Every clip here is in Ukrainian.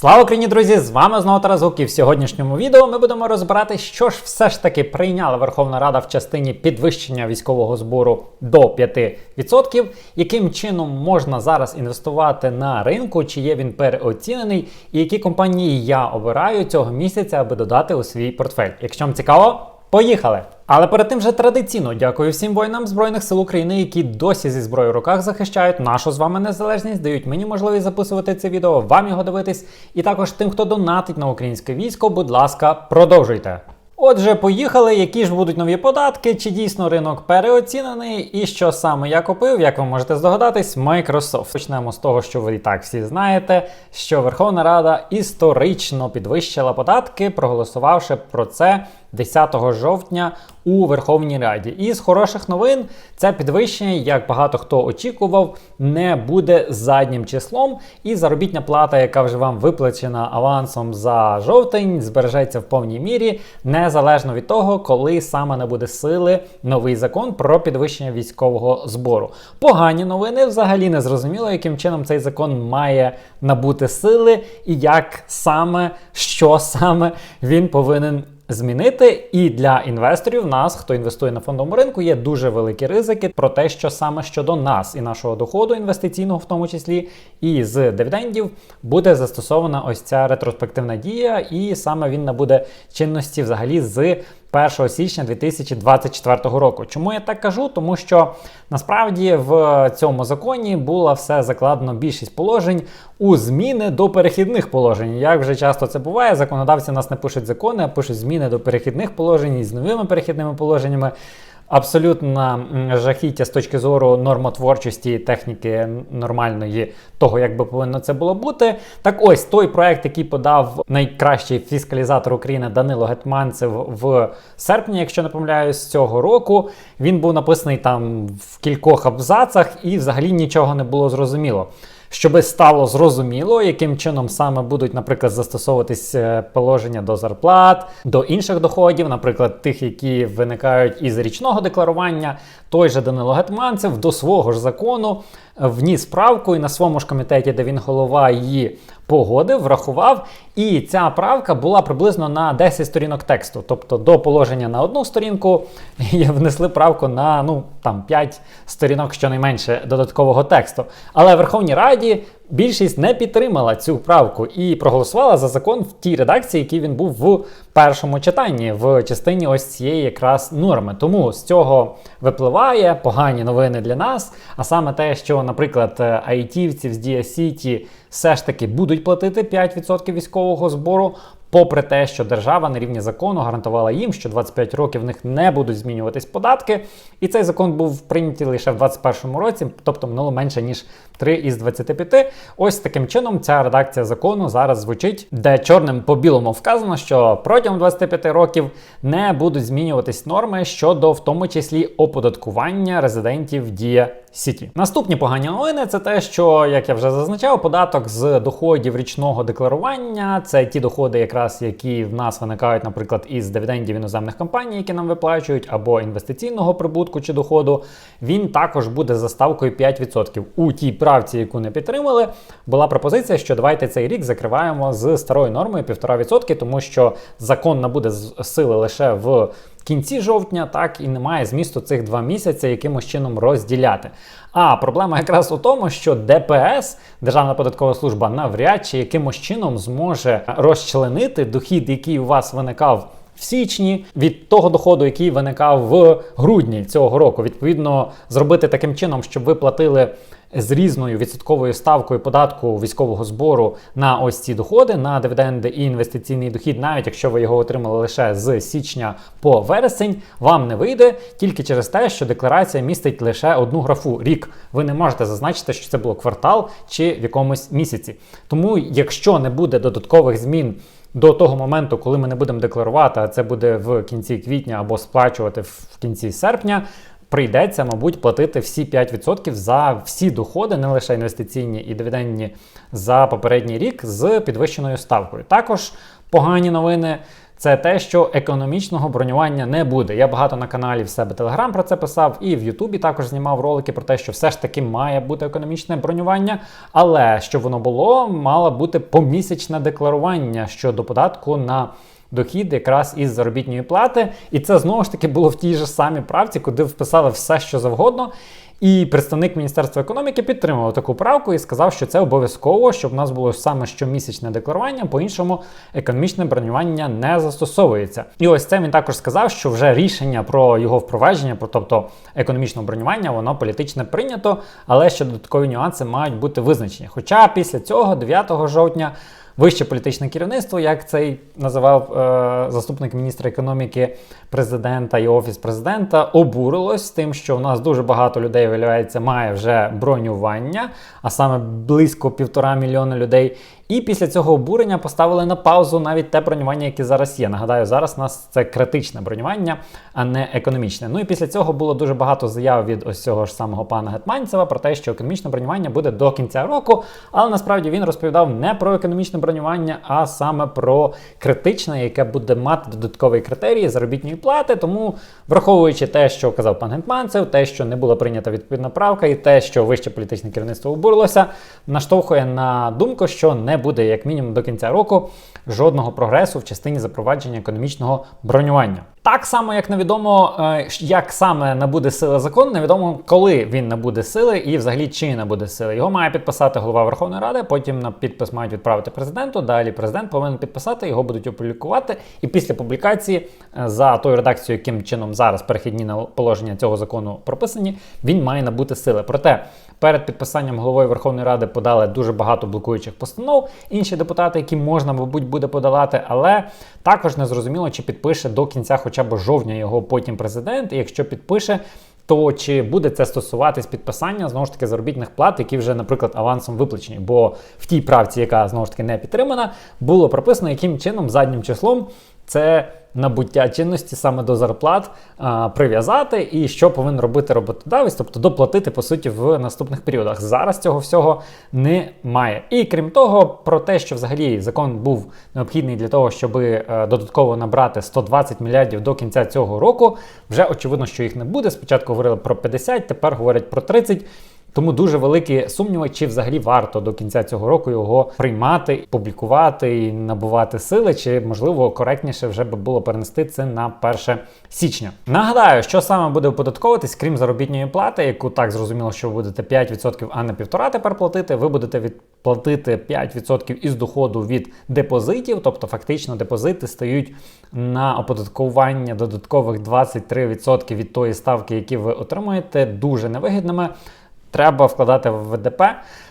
Слава Україні, друзі! З вами знову Тарас Гук, і в сьогоднішньому відео ми будемо розбирати, що ж все ж таки прийняла Верховна Рада в частині підвищення військового збору до 5%, яким чином можна зараз інвестувати на ринку, чи є він переоцінений, і які компанії я обираю цього місяця, аби додати у свій портфель. Якщо вам цікаво, поїхали! Але перед тим же традиційно дякую всім воїнам Збройних сил України, які досі зі зброєю в руках захищають нашу з вами незалежність, дають мені можливість записувати це відео, вам його дивитись, і також тим, хто донатить на українське військо, будь ласка, продовжуйте. Отже, поїхали, які ж будуть нові податки, чи дійсно ринок переоцінений, і що саме я купив, як ви можете здогадатись, Microsoft. Почнемо з того, що ви і так всі знаєте, що Верховна Рада історично підвищила податки, проголосувавши про це 10 жовтня у Верховній Раді. І з хороших новин це підвищення, як багато хто очікував, не буде заднім числом. І заробітня плата, яка вже вам виплачена авансом за жовтень, збережеться в повній мірі, незалежно від того, коли саме не буде сили новий закон про підвищення військового збору. Погані новини взагалі не зрозуміло, яким чином цей закон має набути сили, і як саме, що саме він повинен змінити. І для інвесторів, нас, хто інвестує на фондовому ринку, є дуже великі ризики про те, що саме щодо нас і нашого доходу інвестиційного, в тому числі, і з дивідендів буде застосована ось ця ретроспективна дія, і саме він набуде чинності взагалі з 1 січня 2024 року. Чому я так кажу? Тому що насправді в цьому законі було все закладено більшість положень у зміни до перехідних положень. Як вже часто це буває, законодавці нас не пишуть закони, а пишуть зміни до перехідних положень з новими перехідними положеннями. Абсолютно жахіття з точки зору нормотворчості, техніки нормальної, того, як би повинно це було бути. Так ось той проект, який подав найкращий фіскалізатор України Данило Гетманцев в серпні, якщо не помиляюсь, цього року, він був написаний там в кількох абзацах і взагалі нічого не було зрозуміло. Щоби стало зрозуміло, яким чином саме будуть, наприклад, застосовуватись е, положення до зарплат, до інших доходів, наприклад, тих, які виникають із річного декларування, той же Данило Гетманцев до свого ж закону вніс правку і на своєму ж комітеті, де він голова її погодив, врахував. І ця правка була приблизно на 10 сторінок тексту. Тобто до положення на одну сторінку внесли правку на ну там 5 сторінок щонайменше додаткового тексту. Але в Верховній Раді більшість не підтримала цю правку і проголосувала за закон в тій редакції, який він був в першому читанні, в частині ось цієї якраз норми. Тому з цього випливає погані новини для нас. А саме те, що, наприклад, айтівців з Дія Сіті все ж таки будуть платити 5% військового збору. Попри те, що держава на рівні закону гарантувала їм, що 25 років в них не будуть змінюватись податки, і цей закон був прийнятий лише в 2021 році, тобто минуло менше ніж 3 із 25. Ось таким чином ця редакція закону зараз звучить, де чорним по білому вказано, що протягом 25 років не будуть змінюватись норми щодо в тому числі оподаткування резидентів Дія Сіті. Наступні погані новини це те, що як я вже зазначав, податок з доходів річного декларування це ті доходи, якраз які в нас виникають, наприклад, із дивідендів іноземних компаній, які нам виплачують, або інвестиційного прибутку чи доходу. Він також буде за ставкою 5%. У тій правці, яку не підтримали, була пропозиція, що давайте цей рік закриваємо з старою нормою 1,5%, тому що закон набуде сили лише в кінці жовтня, так і немає змісту цих два місяці якимось чином розділяти. А проблема якраз у тому, що ДПС, Державна податкова служба, навряд чи якимось чином зможе розчленити дохід, який у вас виникав. В січні від того доходу, який виникав в грудні цього року, відповідно зробити таким чином, щоб ви платили з різною відсотковою ставкою податку військового збору на ось ці доходи, на дивіденди і інвестиційний дохід, навіть якщо ви його отримали лише з січня по вересень, вам не вийде тільки через те, що декларація містить лише одну графу рік. Ви не можете зазначити, що це було квартал чи в якомусь місяці. Тому, якщо не буде додаткових змін. До того моменту, коли ми не будемо декларувати, а це буде в кінці квітня або сплачувати в кінці серпня, прийдеться, мабуть, платити всі 5% за всі доходи, не лише інвестиційні і дивідендні за попередній рік з підвищеною ставкою. Також погані новини. це те, що економічного бронювання не буде. Я багато на каналі в себе Телеграм про це писав, і в Ютубі також знімав ролики про те, що все ж таки має бути економічне бронювання, але щоб воно було, мало бути помісячне декларування щодо податку на. Дохід якраз із заробітної плати, і це знову ж таки було в тій же самій правці, куди вписали все, що завгодно. І представник Міністерства економіки підтримав таку правку і сказав, що це обов'язково, щоб в нас було саме щомісячне декларування, по-іншому економічне бронювання не застосовується. І ось це він також сказав, що вже рішення про його впровадження, про тобто економічне бронювання, воно політичне прийнято, але ще додаткові нюанси мають бути визначені. Хоча після цього, 9 жовтня, Вище політичне керівництво, як цей називав е, заступник міністра економіки президента і офіс президента, обурилось тим, що у нас дуже багато людей виявляється, має вже бронювання, а саме близько півтора мільйона людей. І після цього обурення поставили на паузу навіть те бронювання, яке зараз є. Нагадаю, зараз у нас це критичне бронювання, а не економічне. Ну і після цього було дуже багато заяв від ось цього ж самого пана Гетманцева про те, що економічне бронювання буде до кінця року. Але насправді він розповідав не про економічне бронювання, а саме про критичне, яке буде мати додаткові критерії заробітної плати. Тому, враховуючи те, що казав пан Гетманцев, те, що не була прийнята відповідна правка, і те, що вище політичне керівництво обурилося, наштовхує на думку, що не буде як мінімум до кінця року жодного прогресу в частині запровадження економічного бронювання. Так само, як невідомо, е, як саме набуде сили закон, невідомо, коли він набуде сили і взагалі чи набуде сили. Його має підписати голова Верховної Ради, потім на підпис мають відправити президенту. Далі президент повинен підписати, його будуть опублікувати. І після публікації е, за тою редакцією, яким чином зараз перехідні положення цього закону прописані, він має набути сили. Проте перед підписанням головою Верховної Ради подали дуже багато блокуючих постанов. Інші депутати, які можна, мабуть, буде подолати, але також не зрозуміло, чи підпише до кінця, хоча б жовтня його потім президент. І якщо підпише. То чи буде це стосуватись підписання знову ж таки заробітних плат, які вже, наприклад, авансом виплачені? Бо в тій правці, яка знову ж таки не підтримана, було прописано, яким чином заднім числом це набуття чинності саме до зарплат а, прив'язати, і що повинен робити роботодавець, тобто доплатити по суті в наступних періодах. Зараз цього всього немає. І крім того, про те, що взагалі закон був необхідний для того, щоб е, додатково набрати 120 мільярдів до кінця цього року, вже очевидно, що їх не буде. Спочатку говорили про 50, тепер говорять про 30. Тому дуже великі сумніви, чи взагалі варто до кінця цього року його приймати, публікувати і набувати сили, чи можливо коректніше вже би було перенести це на 1 січня. Нагадаю, що саме буде оподатковуватись, крім заробітної плати, яку так зрозуміло, що ви будете 5%, а не 1,5% тепер платити. Ви будете відплатити 5% із доходу від депозитів, тобто фактично депозити стають на оподаткування додаткових 23% від тої ставки, які ви отримуєте, дуже невигідними треба вкладати в ВДП.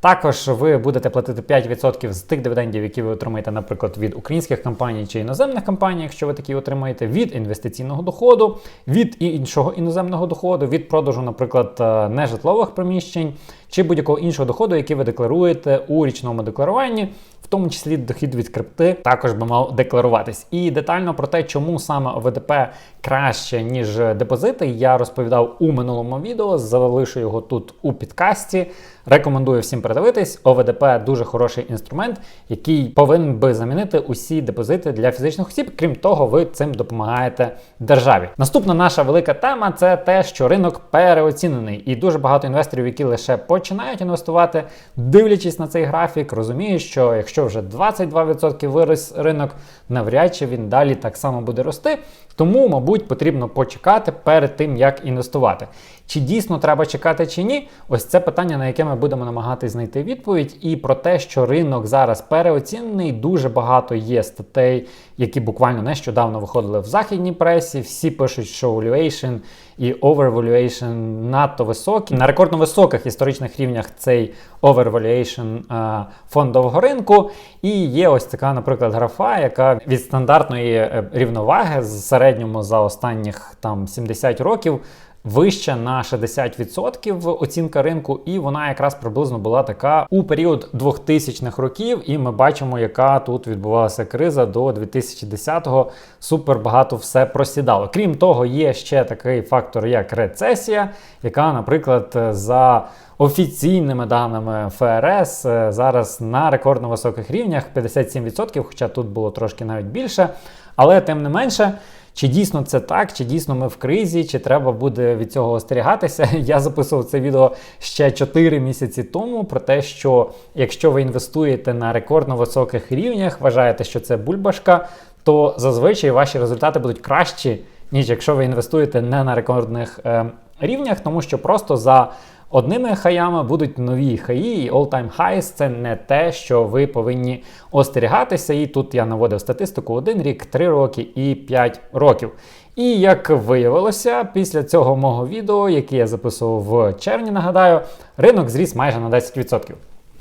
Також ви будете платити 5% з тих дивідендів, які ви отримаєте, наприклад, від українських компаній чи іноземних компаній, якщо ви такі отримаєте, від інвестиційного доходу, від іншого іноземного доходу, від продажу, наприклад, е, нежитлових приміщень чи будь-якого іншого доходу, який ви декларуєте у річному декларуванні в тому числі дохід від крипти також би мав декларуватись. І детально про те, чому саме ОВДП краще, ніж депозити, я розповідав у минулому відео. Залишу його тут у підкасті. Рекомендую всім передивитись. ОВДП дуже хороший інструмент, який повинен би замінити усі депозити для фізичних осіб. Крім того, ви цим допомагаєте державі. Наступна наша велика тема це те, що ринок переоцінений, і дуже багато інвесторів, які лише починають інвестувати, дивлячись на цей графік, розуміють, що якщо вже 22% вирос ринок, навряд чи він далі так само буде рости. Тому, мабуть, потрібно почекати перед тим, як інвестувати. Чи дійсно треба чекати чи ні? Ось це питання, на яке ми будемо намагатися знайти відповідь. І про те, що ринок зараз переоцінений, дуже багато є статей, які буквально нещодавно виходили в західній пресі. Всі пишуть, що valuation і overvaluation надто високі. На рекордно високих історичних рівнях цей overvaluation е, фондового ринку. І є ось така, наприклад, графа, яка від стандартної е, рівноваги з середньому за останніх там 70 років вища на 60% оцінка ринку, і вона якраз приблизно була така у період 2000-х років. І ми бачимо, яка тут відбувалася криза до 2010-го. Супер багато все просідало. Крім того, є ще такий фактор, як рецесія, яка, наприклад, за Офіційними даними ФРС зараз на рекордно високих рівнях 57%, хоча тут було трошки навіть більше. Але тим не менше. Чи дійсно це так, чи дійсно ми в кризі, чи треба буде від цього остерігатися? Я записував це відео ще 4 місяці тому про те, що якщо ви інвестуєте на рекордно високих рівнях, вважаєте, що це бульбашка, то зазвичай ваші результати будуть кращі, ніж якщо ви інвестуєте не на рекордних е, рівнях, тому що просто за Одними хаями будуть нові хаї, і all-time highs – це не те, що ви повинні остерігатися. І тут я наводив статистику: один рік, 3 роки і 5 років. І як виявилося, після цього мого відео, яке я записував в червні, нагадаю, ринок зріс майже на 10%.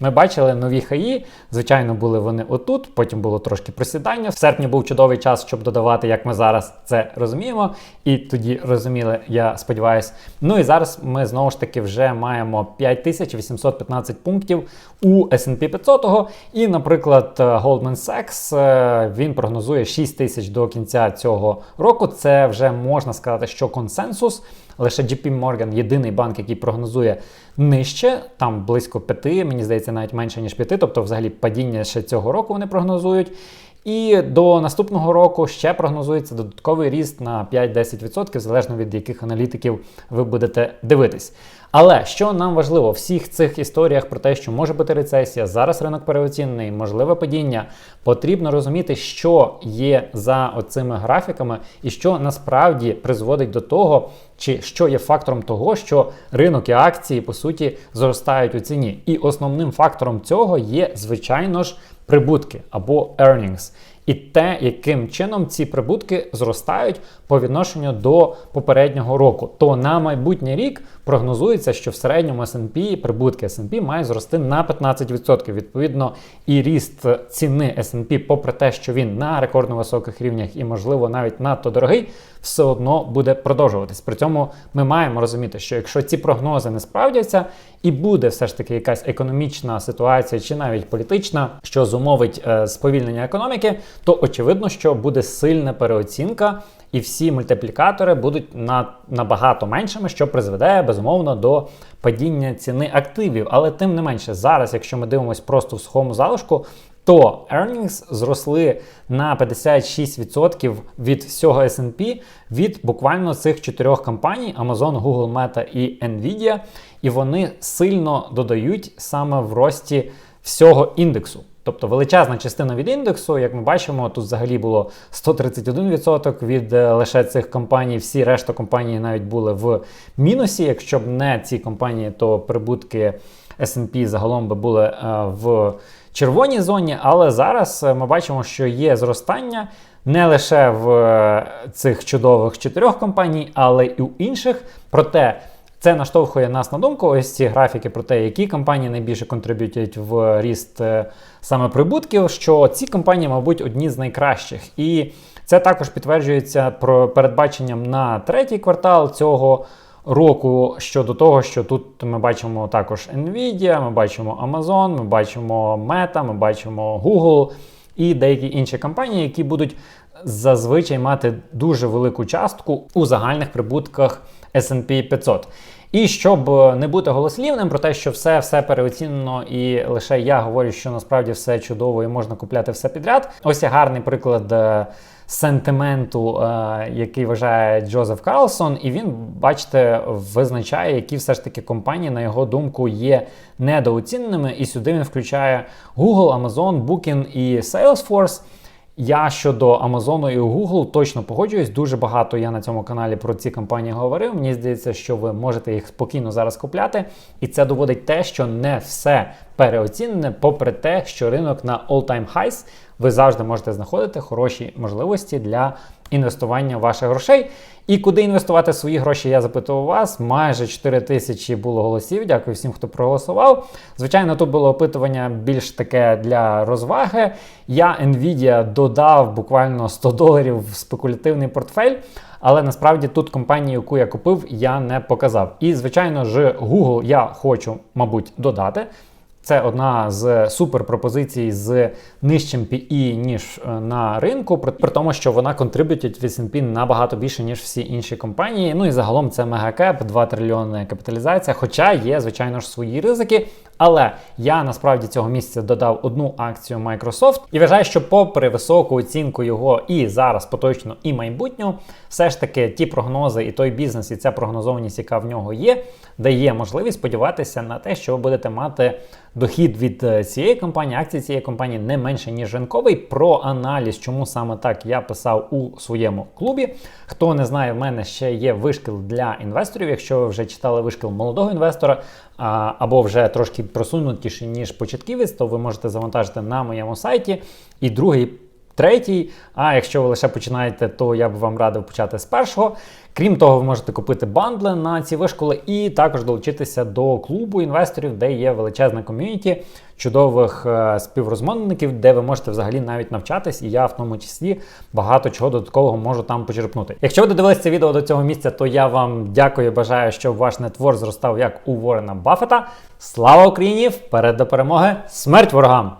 Ми бачили нові хаї. Звичайно, були вони отут. Потім було трошки просідання. В серпні був чудовий час, щоб додавати, як ми зараз це розуміємо. І тоді розуміли, я сподіваюся. Ну і зараз ми знову ж таки вже маємо 5815 пунктів у SP 500. І, наприклад, Goldman Sachs е, він прогнозує 6 тисяч до кінця цього року. Це вже можна сказати, що консенсус. Лише JP Morgan єдиний банк, який прогнозує нижче, там близько 5, мені здається, навіть менше ніж 5, тобто взагалі падіння ще цього року вони прогнозують. І до наступного року ще прогнозується додатковий ріст на 5-10%, залежно від яких аналітиків ви будете дивитись. Але що нам важливо в всіх цих історіях про те, що може бути рецесія, зараз ринок переоцінений, можливе падіння, потрібно розуміти, що є за оцими графіками, і що насправді призводить до того, чи що є фактором того, що ринок і акції по суті зростають у ціні. І основним фактором цього є, звичайно ж, прибутки або earnings і те, яким чином ці прибутки зростають по відношенню до попереднього року. То на майбутній рік прогнозується, що в середньому S&P прибутки S&P мають зрости на 15%. Відповідно, і ріст ціни S&P, попри те, що він на рекордно високих рівнях і, можливо, навіть надто дорогий, все одно буде продовжуватись. При цьому ми маємо розуміти, що якщо ці прогнози не справдяться, і буде все ж таки якась економічна ситуація чи навіть політична, що зумовить е, сповільнення економіки, то очевидно, що буде сильна переоцінка, і всі мультиплікатори будуть на, набагато меншими, що призведе безумовно до падіння ціни активів. Але тим не менше, зараз, якщо ми дивимося просто в сухому залишку, то earnings зросли на 56% від всього S&P від буквально цих чотирьох компаній: Amazon, Google, Meta і Nvidia, і вони сильно додають саме в рості всього індексу. Тобто величезна частина від індексу, як ми бачимо, тут взагалі було 131% від е, лише цих компаній. Всі решта компаній навіть були в мінусі. Якщо б не ці компанії, то прибутки S&P загалом би були е, в червоній зоні. Але зараз е, ми бачимо, що є зростання не лише в цих чудових чотирьох компаній, але й у інших. Проте це наштовхує нас на думку, ось ці графіки про те, які компанії найбільше контриб'ютять в ріст е, саме прибутків, що ці компанії, мабуть, одні з найкращих. І це також підтверджується про передбаченням на третій квартал цього року щодо того, що тут ми бачимо також Nvidia, ми бачимо Amazon, ми бачимо Meta, ми бачимо Google і деякі інші компанії, які будуть зазвичай мати дуже велику частку у загальних прибутках S&P 500. І щоб не бути голослівним про те, що все все переоцінено, і лише я говорю, що насправді все чудово і можна купляти все підряд. Ось є гарний приклад е, сентименту, е, який вважає Джозеф Карлсон, і він, бачите, визначає, які все ж таки компанії, на його думку, є недооціненими. І сюди він включає Google, Amazon, Booking і Salesforce. Я щодо Амазону і Google точно погоджуюсь. Дуже багато я на цьому каналі про ці компанії говорив. Мені здається, що ви можете їх спокійно зараз купляти, і це доводить те, що не все переоцінене, попри те, що ринок на all-time highs, ви завжди можете знаходити хороші можливості для інвестування ваших грошей. І куди інвестувати свої гроші, я запитував вас. Майже 4 тисячі було голосів. Дякую всім, хто проголосував. Звичайно, тут було опитування більш таке для розваги. Я Nvidia додав буквально 100 доларів в спекулятивний портфель. Але насправді тут компанію, яку я купив, я не показав. І, звичайно ж, Google я хочу, мабуть, додати. Це одна з суперпропозицій з нижчим PE, ніж е, на ринку, при, тому, що вона контриб'ютить в S&P набагато більше, ніж всі інші компанії. Ну і загалом це мегакеп, 2 трильйони капіталізація. Хоча є, звичайно ж, свої ризики. Але я насправді цього місяця додав одну акцію Microsoft і вважаю, що попри високу оцінку його і зараз поточно, і майбутнього, все ж таки ті прогнози і той бізнес, і ця прогнозованість, яка в нього є, дає можливість сподіватися на те, що ви будете мати дохід від е, цієї компанії, акції цієї компанії не менше, ніж ринковий. Про аналіз, чому саме так я писав у своєму клубі. Хто не знає, в мене ще є вишкіл для інвесторів. Якщо ви вже читали вишкіл молодого інвестора або вже трошки просунутіші, ніж початківець, то ви можете завантажити на моєму сайті. І другий. Третій, а якщо ви лише починаєте, то я б вам радив почати з першого. Крім того, ви можете купити бандли на ці вишколи і також долучитися до клубу інвесторів, де є величезна ком'юніті чудових е, співрозмовників, де ви можете взагалі навіть навчатись, і я в тому числі багато чого додаткового можу там почерпнути. Якщо ви додивилися це відео до цього місця, то я вам дякую. Бажаю, щоб ваш нетвор зростав як у Ворена Баффета. Слава Україні! Вперед до перемоги! Смерть ворогам!